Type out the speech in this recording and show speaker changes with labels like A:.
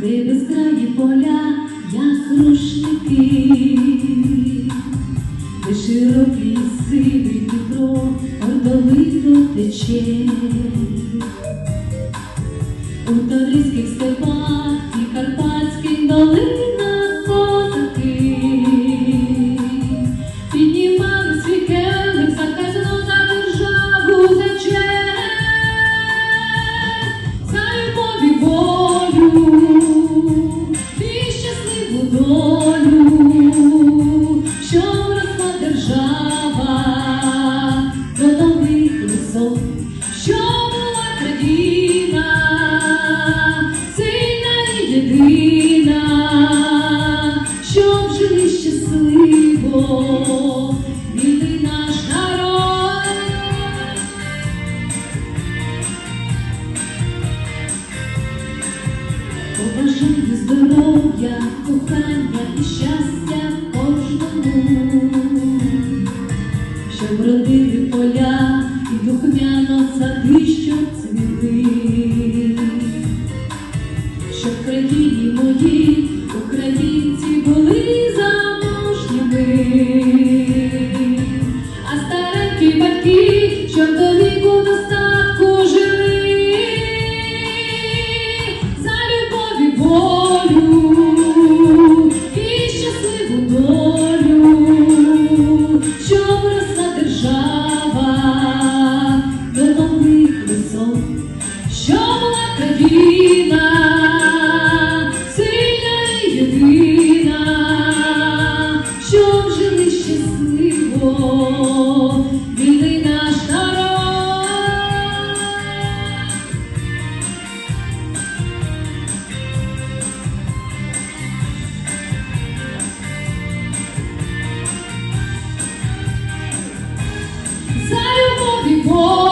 A: де безкрайні поля, як рушники, де широкий сивий Дніпро ордовито тече. У Торицьких степах єдина, щоб жили щасливо, вільний наш народ. Побажаю здоров'я, кохання і щастя кожному, щоб родили поля і духмяно сади, що цвіли, в моїй українці були щасливо,